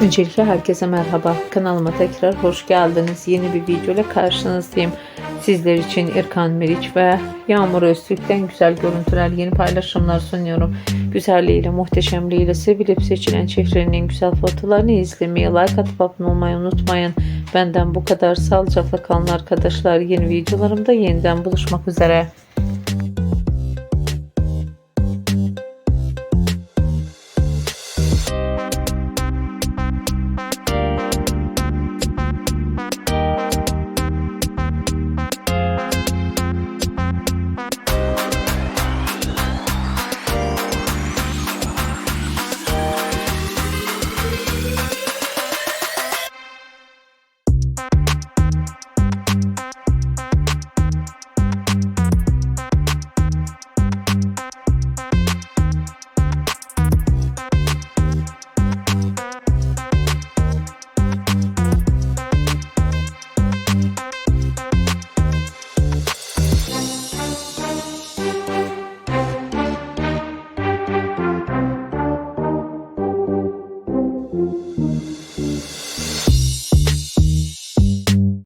Öncelikle herkese merhaba. Kanalıma tekrar hoş geldiniz. Yeni bir video ile karşınızdayım. Sizler için İrkan Meriç ve Yağmur Öztürk'ten güzel görüntüler, yeni paylaşımlar sunuyorum. Güzelliğiyle, muhteşemliğiyle sevilip seçilen çiftlerinin güzel fotolarını izlemeyi, like atıp abone olmayı unutmayın. Benden bu kadar. Sağlıcakla kalın arkadaşlar. Yeni videolarımda yeniden buluşmak üzere.